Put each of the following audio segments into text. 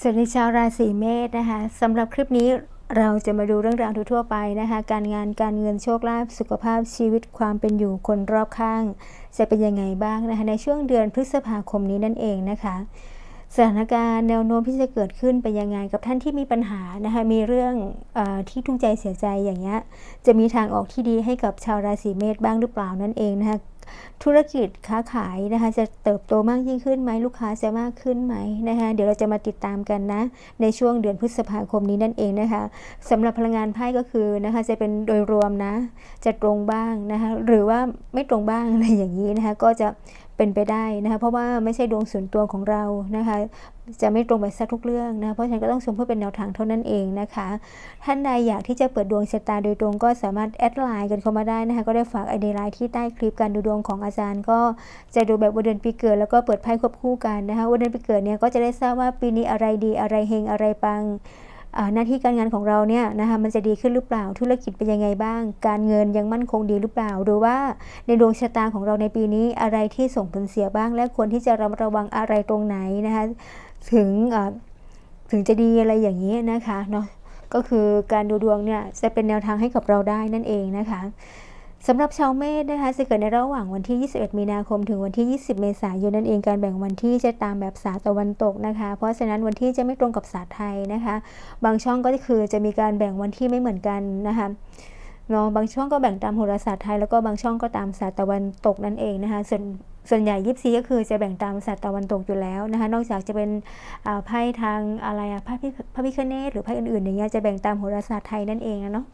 สวัสดีชาวราศีเมษนะคะสำหรับคลิปนี้เราจะมาดูเรื่องราวทั่วไปนะคะ การงานการเงินโชคลาภสุขภาพชีวิตความเป็นอยู่คนรอบข้าง จะเป็นยังไงบ้างนะคะในช่วงเดือนพฤษภาคมนี้นั่นเองนะคะสถานการณ์แนวโน้มที่จะเกิดขึ้นเป็นยังไงกับท่านที่มีปัญหานะคะมีเรื่องออที่ทุกข์ใจเสียใจอย่างเงี้ยจะมีทางออกที่ดีให้กับชาวราศีเมษบ้างหรือเปล่านั่นเองนะคะ ธุรกิจค้าขายนะคะจะเติบโตมากยิ่งขึ้นไหมลูกค้าจะมากขึ้นไหมนะคะเดี๋ยวเราจะมาติดตามกันนะในช่วงเดือนพฤษภาคมนี้นั่นเองนะคะสำหรับพลังงานไพ่ก็คือนะคะจะเป็นโดยรวมนะ จะตรงบ้างนะคะหรือว่าไม่ตรงบ้างอะไรอย่างนี้นะคะก็จะเป็นไปได้นะคะเพราะว่าไม่ใช่ดวงส่วนตัวของเรานะคะ จะไม่ตรงไปซะทุกเรื่องนะ เพราะฉะนั้นก็ต้องชมเพื่อเป็นแนวทางเท่านั้นเองนะคะ ท่านใดอยากที่จะเปิดดวงชะตาโดยตรงก็สามารถแอดไลน์กันเข้ามาได้นะคะ ก็ได้ฝากไอเดียไลน์ที่ใต้คลิปการดูดวงของอาจารย์ก็จะดูแบบวันเดือนปีเกิดแล้วก็เปิดไพ่ควบคู่กันนะคะ วันเดือนปีเกิดเนี่ยก็จะได้ทราบว่าปีนี้อะไรดีอะไรเฮงอะไรปังหน้าที่การงานของเราเนี่ยนะคะมันจะดีขึ้นหรือเปล่าธุรกิจเป็นยังไงบ้าง การเงินยังมั่นคงดีหรือเปล่า หรือว่าในดวงชะตาของเราในปีนี้อะไรที่ส่งผลเสียบ้าง และควรที่จะระมัดระวังอะไรตรงไหนนะคะ ถึงถึงจะดีอะไรอย่างนี้นะคะเนาะก็คือการดูดวงเนี่ยจะเป็นแนวทางให้กับเราได้นั่นเองนะคะสำหรับชาวเมษนะคะจะเกิดในระหว่างวันที่ 21 มีนาคม ถึงวันที่ 20 เมษายนนั่นเองการแบ่งวันที่จะตามแบบศาสตร์ตะวันตกนะคะ เพราะฉะนั้นวันที่จะไม่ตรงกับศาสตร์ไทยนะคะ บางช่องก็คือจะมีการแบ่งวันที่ไม่เหมือนกันนะคะเนาะบางช่องก็แบ่งตามโหราศาสตร์ไทยแล้วก็บางช่องก็ตามศาสตร์ตะวันตกนั่นเองนะคะส่วน ส่วนใหญ่ยิปซีก็คือจะแบ่งตามศาสตร์ตะวันตกอยู่แล้วนะคะ นอกจากจะเป็นไพ่ทางอะไรอะพระพิคเนตหรือไพ่อื่นๆอย่างเงี้ยจะแบ่งตามโหราศาสตร์ไทยนั่นเองนะเนาะ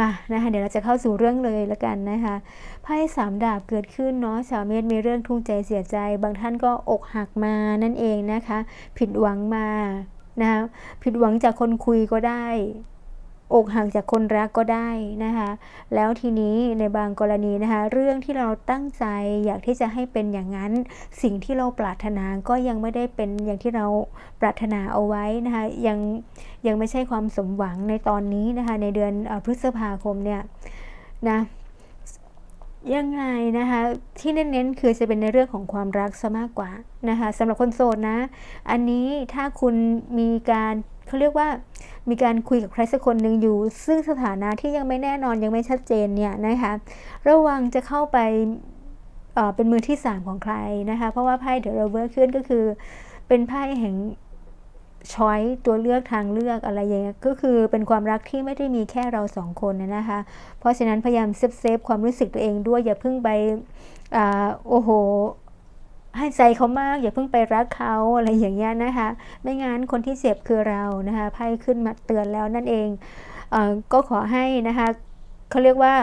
มานะคะเดี๋ยวเราจะเข้าสู่เรื่องเลยละกันนะคะไพ่สามดาบเกิดขึ้นเนาะชาวเมษมีเรื่องทุกข์ใจเสียใจ บางท่านก็อกหักมานั่นเองนะคะ ผิดหวังมานะคะผิดหวังจากคนคุยก็ได้ อกหักจากคนรักก็ได้นะคะ แล้วทีนี้ในบางกรณีนะคะ เรื่องที่เราตั้งใจอยากที่จะให้เป็นอย่างนั้น สิ่งที่เราปรารถนาก็ยังไม่ได้เป็นอย่างที่เราปรารถนาเอาไว้นะคะยังยังไม่ใช่ความสมหวังในตอนนี้นะคะ ในเดือนพฤษภาคมเนี่ยนะยังไงนะคะที่เน้นๆคือจะเป็นในเรื่องของความรักซะมากกว่านะคะสำหรับคนโสดนะ อันนี้ถ้าคุณมีการเขาเรียกว่า มีการคุยกับใครสักคนหนึ่งอยู่ ซึ่งสถานะที่ยังไม่แน่นอนยังไม่ชัดเจนเนี่ยนะคะระวังจะเข้าไปเป็นมือที่ 3 ของใครนะคะ เพราะว่าไพ่เดอะโรเวอร์ขึ้นก็คือ เป็นไพ่แห่งช้อยตัวเลือกทางเลือกอะไรอย่างเงี้ยก็คือเป็นความรักที่ไม่ได้มีแค่เราสองคนนะคะ เพราะฉะนั้นพยายามเซฟเซฟความรู้สึกตัวเองด้วยอย่าเพิ่งไปอโอ้โห ให้ใจเขามากอย่าเพิ่งไปรักเขาอะไรอย่างเงี้ยนะคะ ไม่งั้นคนที่เจ็บคือเรานะคะไพ่ขึ้นมาเตือนแล้วนั่นเองเอก็ขอให้นะคะเขาเรียกว่า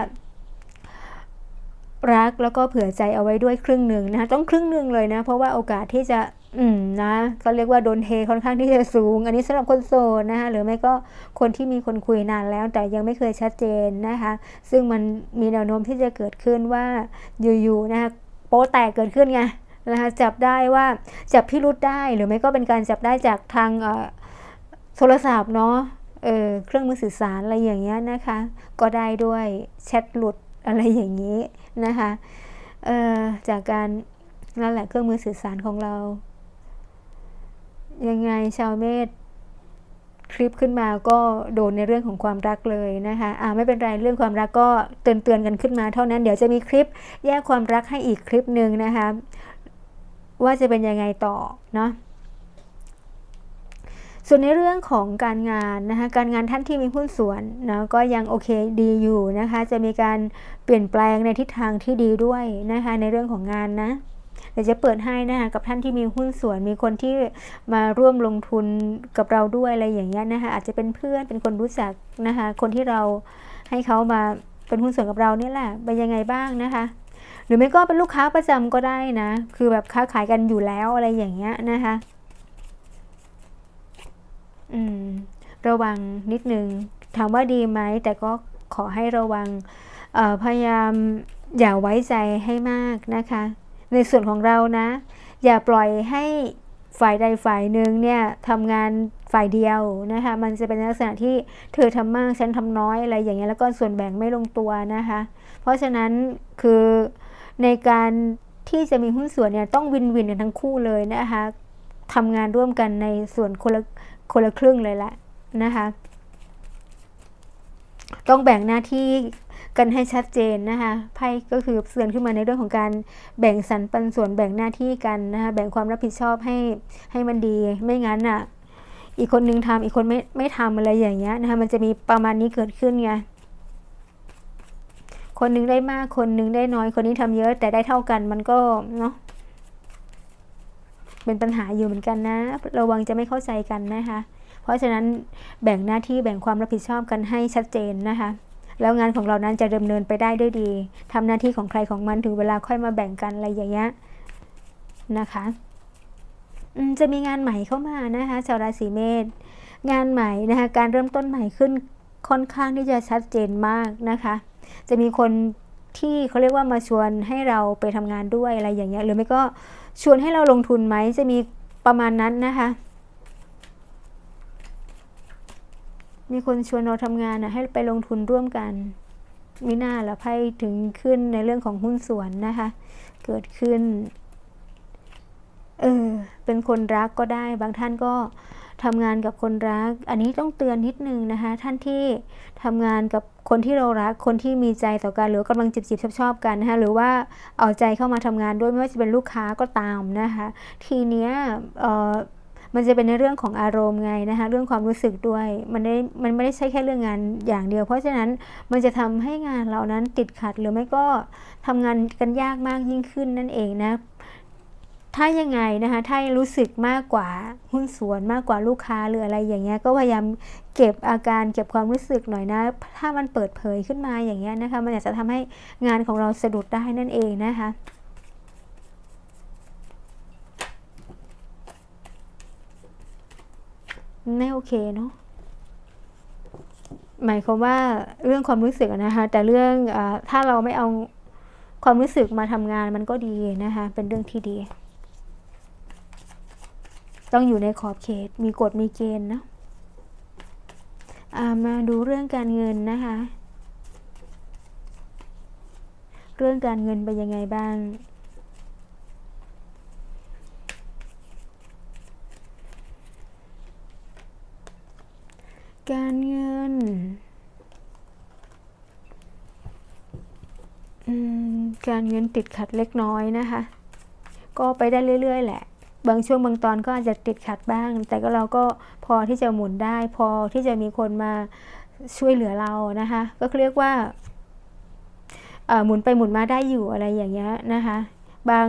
รักแล้วก็เผื่อใจเอาไว้ด้วยครึ่งหนึ่งนะคะต้องครึ่งหนึ่งเลยนะ เพราะว่าโอกาสที่จะอืมนะก็เรียกว่าโดนเทค่อนข้างที่จะสูง อันนี้สำหรับคนโสดนะคะหรือไม่ก็คนที่มีคนคุยนานแล้ว แต่ยังไม่เคยชัดเจนนะคะ ซึ่งมันมีแนวโน้มที่จะเกิดขึ้นว่าอยู่ๆนะคะโป๊แตกเกิดขึ้นไง นะคะจับได้ว่าจับพิรุษได้หรือไม่ก็เป็นการจับได้จากทางโทรศัพท์เนาะเออเครื่องมือสื่อสารอะไรอย่างเงี้ยนะคะ ก็ได้ด้วยแชทหลุดอะไรอย่างนี้นะคะเออจากการนั่นแหละเครื่องมือสื่อสารของเรา ยังไงชาวเมษคลิปขึ้นมาก็โดนในเรื่องของความรักเลยนะคะอ่าไม่เป็นไรเรื่องความรักก็เตือนเตือนกันขึ้นมาเท่านั้น เดี๋ยวจะมีคลิปแยกความรักให้อีกคลิปหนึ่งนะคะ ว่าจะเป็นยังไงต่อเนาะส่วนในเรื่องของการงานนะคะการงานท่านที่มีหุ้นส่วนนะก็ยังโอเคดีอยู่นะคะจะมีการเปลี่ยนแปลงในทิศทางที่ดีด้วยนะคะในเรื่องของงานนะเดี๋ยวจะเปิดให้นะคะกับท่านที่มีหุ้นส่วน มีคนที่มาร่วมลงทุนกับเราด้วยอะไรอย่างเงี้ยนะคะอาจจะเป็นเพื่อนเป็นคนรู้จักนะคะคนที่เราให้เขามาเป็นหุ้นส่วนกับเราเนี่ยแหละเป็นยังไงบ้างนะคะ หรือไม่ก็เป็นลูกค้าประจำก็ได้นะ คือแบบค้าขายกันอยู่แล้วอะไรอย่างเงี้ยนะคะ อืม ระวังนิดนึง ถามว่าดีไหม แต่ก็ขอให้ระวัง พยายามอย่าไว้ใจให้มากนะคะ ในส่วนของเรานะ อย่าปล่อยให้ฝ่ายใดฝ่ายหนึ่งเนี่ยทำงานฝ่ายเดียวนะคะ มันจะเป็นลักษณะที่เธอทำมากฉันทำน้อยอะไรอย่างเงี้ยแล้วก็ส่วนแบ่งไม่ลงตัวนะคะ เพราะฉะนั้นคือ ในการที่จะมีหุ้นส่วนเนี่ยต้องวินวินกันทั้งคู่เลยนะคะทำงานร่วมกันในส่วนคนละคนละครึ่งเลยแหละนะคะต้องแบ่งหน้าที่กันให้ชัดเจนนะคะไพ่ก็คือเตือนขึ้นมาในเรื่องของการแบ่งสรรปันส่วนแบ่งหน้าที่กันนะคะแบ่งความรับผิดชอบให้ให้มันดี ไม่งั้นอะ อีกคนนึงทำอีกคนไม่ไม่ทำอะไรอย่างเงี้ยนะคะมันจะมีประมาณนี้เกิดขึ้นไง คนนึงได้มากคนนึงได้น้อยคนนี้ทำเยอะแต่ได้เท่ากันมันก็เนาะเป็นปัญหาอยู่เหมือนกันนะ ระวังจะไม่เข้าใจกันนะคะ เพราะฉะนั้นแบ่งหน้าที่แบ่งความรับผิดชอบกันให้ชัดเจนนะคะ แล้วงานของเรานั้นจะดำเนินไปได้ด้วยดีทำหน้าที่ของใครของมันถึงเวลาค่อยมาแบ่งกันอะไรอย่างเงี้ยนะคะจะมีงานใหม่เข้ามานะคะชาวราศีเมษงานใหม่นะคะการเริ่มต้นใหม่ขึ้นค่อนข้างที่จะชัดเจนมากนะคะ จะมีคนที่เขาเรียกว่ามาชวนให้เราไปทำงานด้วยอะไรอย่างเงี้ยหรือไม่ก็ชวนให้เราลงทุนไหมจะมีประมาณนั้นนะคะ มีคนชวนเราทำงานนะให้ไปลงทุนร่วมกันมีหน้าละไพ่ถึงขึ้นในเรื่องของหุ้นส่วนนะคะ เกิดขึ้น เออเป็นคนรักก็ได้ บางท่านก็ ทำงานกับคนรัก อันนี้ต้องเตือนนิดนึงนะคะ ท่านที่ทำงานกับคนที่เรารัก คนที่มีใจต่อกันหรือกำลังจีบจีบชอบชอบกันนะคะหรือว่าเอาใจเข้ามาทำงานด้วยไม่ว่าจะเป็นลูกค้าก็ตามนะคะ ทีเนี้ยเออมันจะเป็นในเรื่องของอารมณ์ไงนะคะเรื่องความรู้สึกด้วยมันได้มันไม่ได้ใช่แค่เรื่องงานอย่างเดียว เพราะฉะนั้นมันจะทำให้งานเรานั้นติดขัดหรือไม่ก็ทำงานกันยากมากยิ่งขึ้นนั่นเองนะ ถ้ายังไงนะคะถ้ารู้สึกมากกว่าหุ้นส่วนมากกว่าลูกค้าหรืออะไรอย่างเงี้ยก็พยายามเก็บอาการเก็บความรู้สึกหน่อยนะ ถ้ามันเปิดเผยขึ้นมาอย่างเงี้ยนะคะ มันอาจจะทำให้งานของเราสะดุดได้นั่นเองนะคะไม่โอเคเนาะหมายความว่าเรื่องความรู้สึกนะคะ แต่เรื่องอถ้าเราไม่เอาความรู้สึกมาทำงานมันก็ดีนะคะ เป็นเรื่องที่ดี ต้องอยู่ในขอบเขต มีกฎมีเกณฑ์นะมาดูเรื่องการเงินนะคะ เรื่องการเงินเป็นยังไงบ้าง การเงินการเงินติดขัดเล็กน้อยนะคะ ก็ไปได้เรื่อย ๆ แหละ บางช่วงบางตอนก็อาจจะติดขัดบ้าง แต่ก็เราก็พอที่จะหมุนได้ พอที่จะมีคนมาช่วยเหลือเรานะคะ ก็เรียกว่าหมุนไปหมุนมาได้อยู่อะไรอย่างเงี้ยนะคะ บาง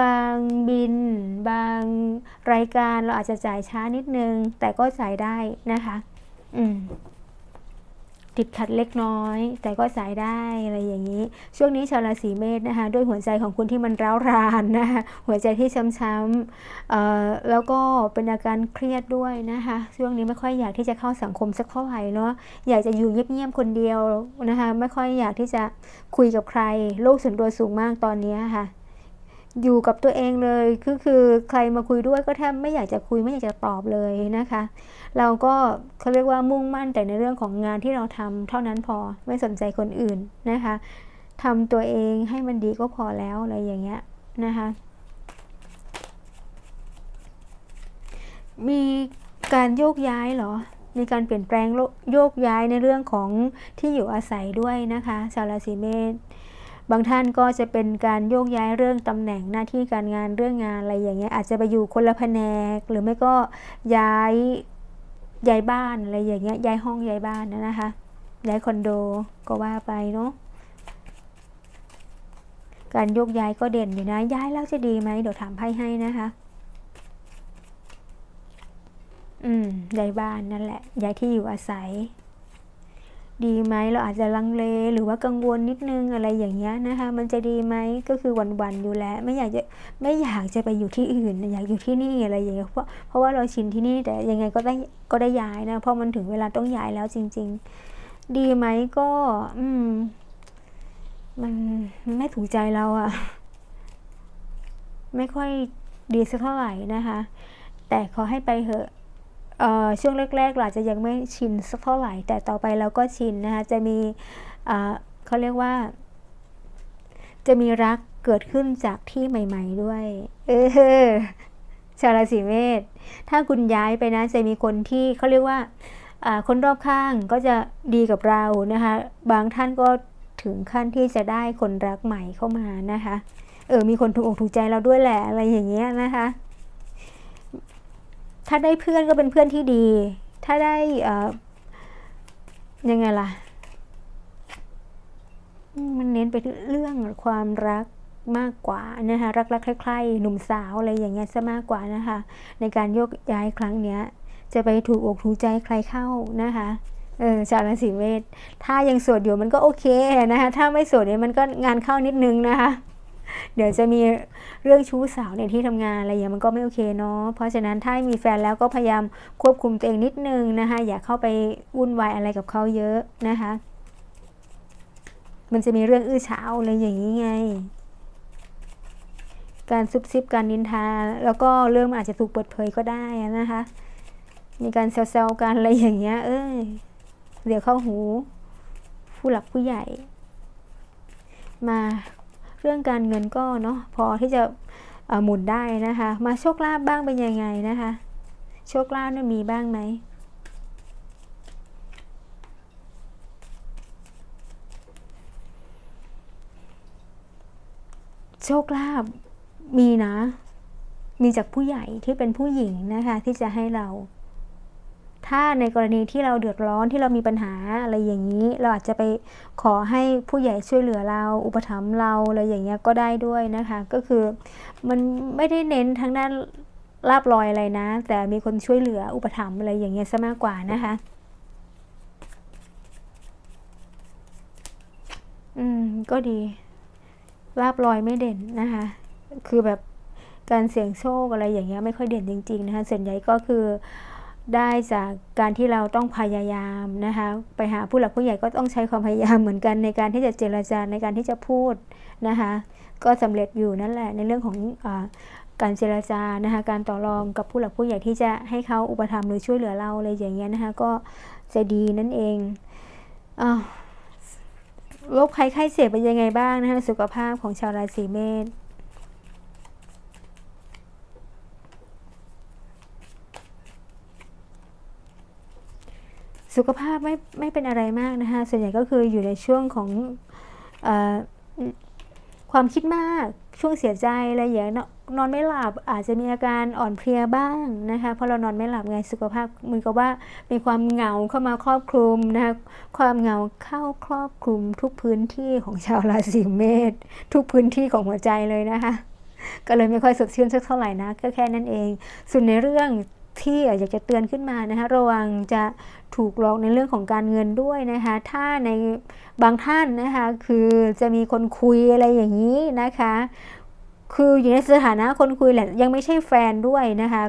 บางบิน บางรายการเราอาจจะจ่ายช้านิดนึง แต่ก็จ่ายได้นะคะ อืม ติดขัดเล็กน้อย แต่ก็จ่ายได้อะไรอย่างนี้ ช่วงนี้ชาวราศีเมษนะคะ ด้วยหัวใจของคุณที่มันร้าวรานนะคะหัวใจที่ช้ำๆแล้วก็เป็นอาการเครียดด้วยนะคะ ช่วงนี้ไม่ค่อยอยากที่จะเข้าสังคมสักเท่าไหร่เนาะอยากจะอยู่เงียบๆคนเดียวนะคะ ไม่ค่อยอยากที่จะคุยกับใครโลกส่วนตัวสูงมากตอนนี้ค่ะ อยู่กับตัวเองเลยคือคือใครมาคุยด้วยก็แทบไม่อยากจะคุยไม่อยากจะตอบเลยนะคะ เราก็เขาเรียกว่ามุ่งมั่นแต่ในเรื่องของงานที่เราทำเท่านั้นพอไม่สนใจคนอื่นนะคะทำตัวเองให้มันดีก็พอแล้วอะไรอย่างเงี้ยนะคะมีการโยกย้ายเหรอ มีการเปลี่ยนแปลงโยกย้ายในเรื่องของที่อยู่อาศัยด้วยนะคะ ชาวราศีเมษ บางท่านก็จะเป็นการโยกย้ายเรื่องตำแหน่งหน้าที่การงานเรื่องงานอะไรอย่างเงี้ยอาจจะไปอยู่คนละแผนก หรือไม่ก็ย้ายย้ายบ้านอะไรอย่างเงี้ยย้ายห้องย้ายบ้านนะคะย้ายคอนโดก็ว่าไปเนาะการโยกย้ายก็เด่นอยู่นะย้ายแล้วจะดีไหมเดี๋ยวถามไพ่ให้นะคะ อืมย้ายบ้านนั่นแหละย้ายที่อยู่อาศัย ดีไหมเราอาจจะลังเลหรือว่ากังวลนิดนึงอะไรอย่างเงี้ยนะคะ มันจะดีไหมก็คือวันๆอยู่แล้วไม่อยากจะไม่อยากจะไปอยู่ที่อื่น อยากอยู่ที่นี่อะไรอย่างเงี้ยเพราะเพราะว่าเราชินที่นี่แต่ยังไงก็ได้ก็ได้ย้ายนะเพราะมันถึงเวลาต้องย้ายแล้วจริง ๆ ดีไหมก็ อืม มันไม่ถูกใจเราอะไม่ค่อยดีสักเท่าไหร่นะคะ แต่ขอให้ไปเถอะ ช่วงแรกๆเราอาจจะยังไม่ชินสักเท่าไหร่ แต่ต่อไปเราก็ชินนะคะ จะมีเขาเรียกว่า จะมีรักเกิดขึ้นจากที่ใหม่ ๆ ด้วย เออชาวราศีเมษ ถ้าคุณย้ายไปนะ จะมีคนที่เขาเรียกว่า คนรอบข้างก็จะดีกับเรานะคะ บางท่านก็ถึงขั้นที่จะได้คนรักใหม่เข้ามานะคะ เออ มีคนถูกอกถูกใจเราด้วยแหละ อะไรอย่างเงี้ยนะคะ ถ้าได้เพื่อนก็เป็นเพื่อนที่ดี ถ้าได้เออยังไงล่ะ มันเน้นไปเรื่องความรักมากกว่านะคะรักรักใคร่ๆหนุ่มสาวอะไรอย่างเงี้ยซะมากกว่านะคะ ในการโยกย้ายครั้งเนี้ย จะไปถูกอกถูกใจใครเข้านะคะเออชาวราศีเมษถ้ายังโสดอยู่มันก็โอเคนะคะถ้าไม่โสดเนี่ยมันก็งานเข้านิดนึงนะคะ เดี๋ยวจะมีเรื่องชู้สาวในที่ทำงานอะไรอย่างมันก็ไม่โอเคเนาะเพราะฉะนั้นถ้ามีแฟนแล้วก็พยายามควบคุมตัวเองนิดนึงนะคะอย่าเข้าไปวุ่นวายอะไรกับเขาเยอะนะคะ มันจะมีเรื่องอื้อฉาวอะไรอย่างนี้ไงการซุบซิบการนินทา แล้วก็เรื่องมันอาจจะถูกเปิดเผยก็ได้นะคะ มีการแซวๆกันอะไรอย่างเงี้ย เอ้ยเดี๋ยวเข้าหู ผู้หลักผู้ใหญ่ มา รื่องการเงินก็เนาะพอที่จะหมุนได้นะคะ มาโชคลาภบ้างเป็นยังไงนะคะ โชคลาภนั้นมีบ้างไหมโชคลาภมีนะ มีจากผู้ใหญ่ที่เป็นผู้หญิงนะคะ ที่จะให้เรา ถ้าในกรณีที่เราเดือดร้อนที่เรามีปัญหาอะไรอย่างนี้ เราอาจจะไปขอให้ผู้ใหญ่ช่วยเหลือเรา อุปถัมภ์เราอะไรอย่างเงี้ยก็ได้ด้วยนะคะ ก็คือมันไม่ได้เน้นทางด้านลาบลอยอะไรนะ แต่มีคนช่วยเหลืออุปถัมภ์อะไรอย่างเงี้ยซะมากกว่านะคะอืมก็ดีลาบลอยไม่เด่นนะคะ คือแบบการเสี่ยงโชคอะไรอย่างเงี้ยไม่ค่อยเด่นจริง ๆ นะคะส่วนใหญ่ก็คือ ได้จากการที่เราต้องพยายามนะคะไปหาผู้หลักผู้ใหญ่ก็ต้องใช้ความพยายามเหมือนกันในการที่จะเจรจาในการที่จะพูดนะคะก็สำเร็จอยู่นั่นแหละในเรื่องของอการเจรจานะคะการต่อรองกับผู้หลักผู้ใหญ่ที่จะให้เขาอุปถัมภ์หรือช่วยเหลือเราอะไรอย่างเงี้ยนะคะก็จะดีนั่นเองอาโรคภัยไข้เจ็บเป็นยังไงบ้างนะคะสุขภาพของชาวราศีเมษ สุขภาพไม่ไม่เป็นอะไรมากนะคะส่วนใหญ่ก็คืออยู่ในช่วงของอความคิดมากช่วงเสียใจอะไรอย่างนี้นอนไม่หลับอาจจะมีอาการอ่อนเพลียบ้างนะคะเพราะเรานอนไม่หลับไงสุขภาพมือกับว่ามีความเหงาเข้ามาครอบคลุมนะคะความเหงาเข้าครอบคลุมทุกพื้นที่ของชาวราศีเมษทุกพื้นที่ของหัวใจเลยนะคะก็เลยไม่ค่อยสดชื่นสักเท่าไหร่นะก็แค่นั้นเอง ส่วนในเรื่อง ที่อยากจะเตือนขึ้นมานะคะระวังจะถูกหลอกในเรื่องของการเงินด้วยนะคะ ถ้าในบางท่านนะคะ คือจะมีคนคุยอะไรอย่างนี้นะคะ คืออยู่ในสถานะคนคุยแหละยังไม่ใช่แฟนด้วยนะคะ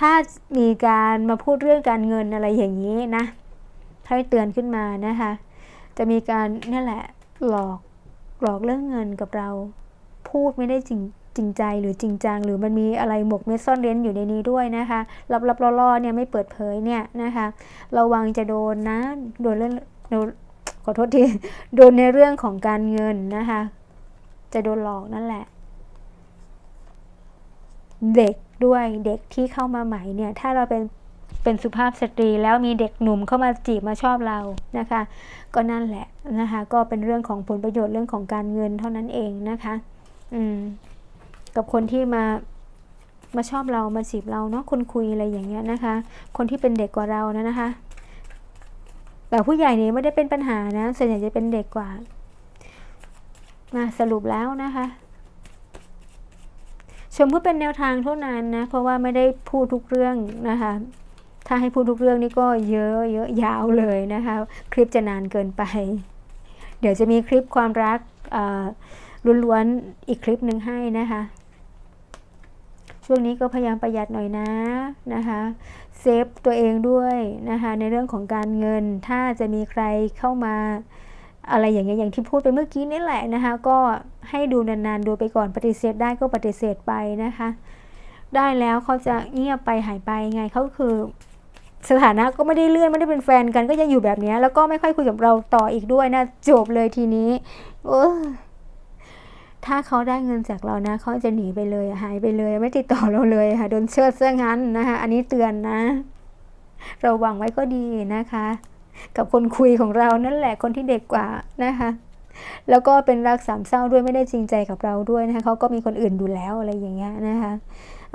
ถ้ามีการมาพูดเรื่องการเงินอะไรอย่างนี้นะให้เตือนขึ้นมานะคะ จะมีการนี่แหละหลอกหลอกเรื่องเงินกับเรา พูดไม่ได้จริง จริงใจหรือจริงจัง หรือมันมีอะไรหมกเม็ดซ่อนเร้นอยู่ในนี้ด้วยนะคะลับลับๆล่อๆเนี่ยไม่เปิดเผยเนี่ยนะคะระวังจะโดนนะโดนเรื่องโดนขอโทษทีโดนในเรื่องของการเงินนะคะ จะโดนหลอกนั่นแหละ เด็กด้วยเด็กที่เข้ามาใหม่เนี่ย ถ้าเราเป็นเป็นสุภาพสตรีแล้วมีเด็กหนุ่มเข้ามาจีบมาชอบเรานะคะ ก็นั่นแหละนะคะ ก็เป็นเรื่องของผลประโยชน์เรื่องของการเงินเท่านั้นเองนะคะ อืม กับคนที่มามาชอบเรามาจีบเราเนาะคนคุยอะไรอย่างเงี้ยนะคะ คนที่เป็นเด็กกว่าเรานะนะคะ แต่ผู้ใหญ่นี่ไม่ได้เป็นปัญหานะส่วนใหญ่จะเป็นเด็กกว่ามาสรุปแล้วนะคะ ชมเพื่อเป็นแนวทางเท่านั้นนะ เพราะว่าไม่ได้พูดทุกเรื่องนะคะ ถ้าให้พูดทุกเรื่องนี่ก็เยอะเยอะยาวเลยนะคะ คลิปจะนานเกินไป เดี๋ยวจะมีคลิปความรักล้วนๆอีกคลิปหนึ่งให้นะคะ ช่วงนี้ก็พยายามประหยัดหน่อยนะนะคะเซฟตัวเองด้วยนะคะในเรื่องของการเงินถ้าจะมีใครเข้ามาอะไรอย่างเงี้ยอย่างที่พูดไปเมื่อกี้นี่แหละนะคะก็ให้ดูนานๆดูไปก่อนปฏิเสธได้ก็ปฏิเสธไปนะคะ ได้แล้วเขาจะเงียบไปหายไปไงเขาคือ สถานะก็ไม่ได้เลื่อนไม่ได้เป็นแฟนกันก็ยังอยู่แบบนี้แล้วก็ไม่ค่อยคุยกับเราต่ออีกด้วยนะจบเลยทีนี้ เออ ถ้าเขาได้เงินจากเรานะเขาจะหนีไปเลยหายไปเลยไม่ติดต่อเราเลยค่ะโดนเชิดซะงั้นนะคะ อันนี้เตือนนะ เระวังไว้ก็ดีนะคะ กับคนคุยของเรานั่นแหละคนที่เด็กกว่านะคะ แล้วก็เป็นรักสามเศร้าด้วยไม่ได้จริงใจกับเราด้วยนะคะเขาก็มีคนอื่นอยู่แล้วอะไรอย่างเงี้ยนะคะ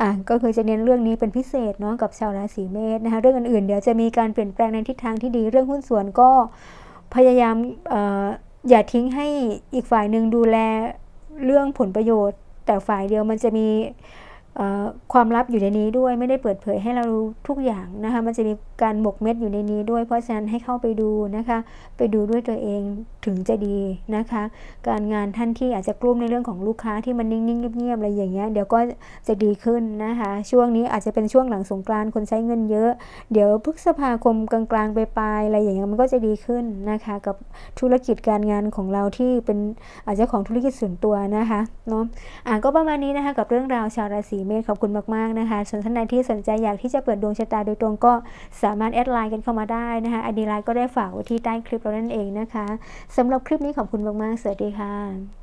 อะก็คือจะเน้นเรื่องนี้เป็นพิเศษเนาะกับชาวราศีเมษนะคะเรื่องอื่นๆเดี๋ยวจะมีการเปลี่ยนแปลงในทิศทางที่ดีเรื่องหุ้นส่วนก็พยายามอออย่าทิ้งให้อีกฝ่ายหนึ่งดูแล เรื่องผลประโยชน์ แต่ฝ่ายเดียวมันจะมีความลับอยู่ในนี้ด้วยไม่ได้เปิดเผยให้เรารู้ทุกอย่างนะคะมันจะมีการหมกเม็ดอยู่ในนี้ด้วย เพราะฉะนั้นให้เข้าไปดูนะคะ ไปดูด้วยตัวเอง ถึงจะดีนะคะ การงานท่านที่อาจจะกลุ้มในเรื่องของลูกค้าที่มันนิ่งๆเงียบๆอะไรอย่างเงี้ยเดี๋ยวก็จะดีขึ้นนะคะ ช่วงนี้อาจจะเป็นช่วงหลังสงกรานต์คนใช้เงินเยอะ เดี๋ยวพฤษภาคมกลางๆไปปลายอะไรอย่างเงี้ยมันก็จะดีขึ้นนะคะ กับธุรกิจการงานของเราที่เป็นอาจจะของธุรกิจส่วนตัวนะคะเนาะอะก็ประมาณนี้นะคะกับเรื่องราวชาวราศีเมษขอบคุณมากๆนะคะส่วนท่านใดที่สนใจอยากที่จะเปิดดวงชะตาโดยตรงก็สามารถแอดไลน์กันเข้ามาได้นะคะไอดีไลน์ก็ได้ฝากไว้ที่ใต้คลิปเรานั่นเองนะคะสำหรับคลิปนี้ขอบคุณมากๆ สวัสดีค่ะ